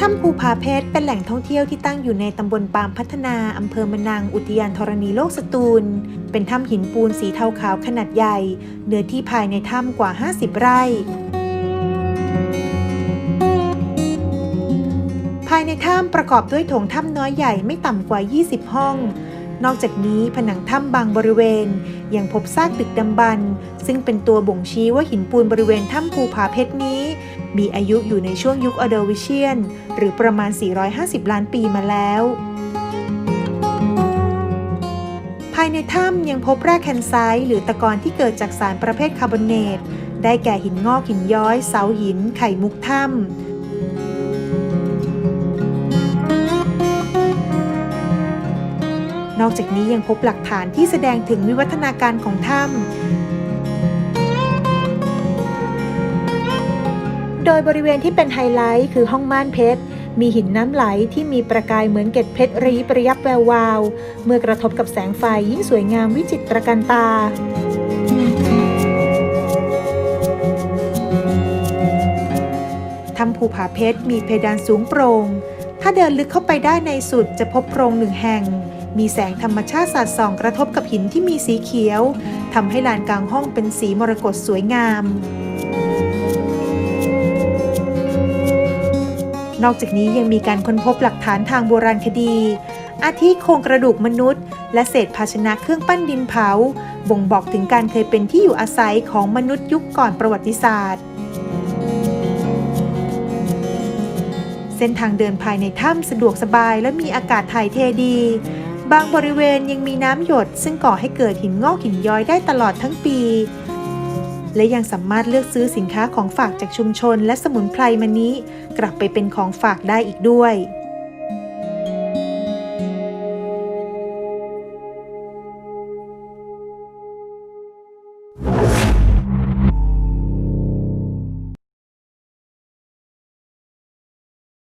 ถ้ำภูผาเพชรเป็นแหล่งท่องเที่ยวที่ตั้งอยู่ในตำบลปามพัฒนาอำเภอมะนัง อุทยานธรณีโลกสตูล เป็นถ้ำหินปูนสีเทาขาวขนาดใหญ่ เนื้อที่ภายในถ้ำกว่า 50 ไร่ ภายในถ้ำประกอบด้วยโถงถ้ำน้อยใหญ่ไม่ต่ำกว่า 20 ห้อง นอกจากนี้ผนังถ้ำบางบริเวณ ยังพบซากดึกดำบรรซึ่งเป็นตัวบ่งชี้ว่าหินปูนบริเวณถ้ำภูผาเพชรนี้ มีอายุอยู่ในช่วงยุคอเดวิเชียน หรือประมาณ 450 ล้านปีมาแล้วภายในถ้ำยังพบแร่แคนไซต์หรือตะกอนที่เกิดจากสารประเภทคาร์บอเนต ได้แก่หินงอกหินย้อย เสาหิน ไข่มุกถ้ำ นอกจากนี้ยังพบหลักฐานที่แสดงถึงวิวัฒนาการของถ้ำโดยบริเวณที่เป็นไฮไลท์คือห้องม่านเพชร มีหินน้ำไหลที่มีประกายเหมือนเกล็ดเพชรระยิบระยับแวววาว เมื่อกระทบกับแสงไฟยิ่งสวยงามวิจิตรการตาถ้ำภูผาเพชรมีเพดานสูงโปร่ง ถ้าเดินลึกเข้าไปได้ในสุดจะพบโพรงหนึ่งแห่ง มีแสงธรรมชาติสาดส่องกระทบกับหินที่มีสีเขียวทำให้ลานกลางห้องเป็นสีมรกตสวยงาม นอกจากนี้ยังมีการค้นพบหลักฐานทางโบราณคดี อาทิโครงกระดูกมนุษย์ และเศษภาชนะเครื่องปั้นดินเผา บ่งบอกถึงการเคยเป็นที่อยู่อาศัยของมนุษย์ยุคก่อนประวัติศาสตร์เส้นทางเดินภายในถ้ำสะดวกสบายและมีอากาศถ่ายเทดี บางบริเวณยังมีน้ำหยด ซึ่งก่อให้เกิดหินงอกหินย้อยได้ตลอดทั้งปี และยังสามารถเลือกซื้อสินค้าของฝากจากชุมชน และสมุนไพรมานี้ กลับไปเป็นของฝากได้อีกด้วย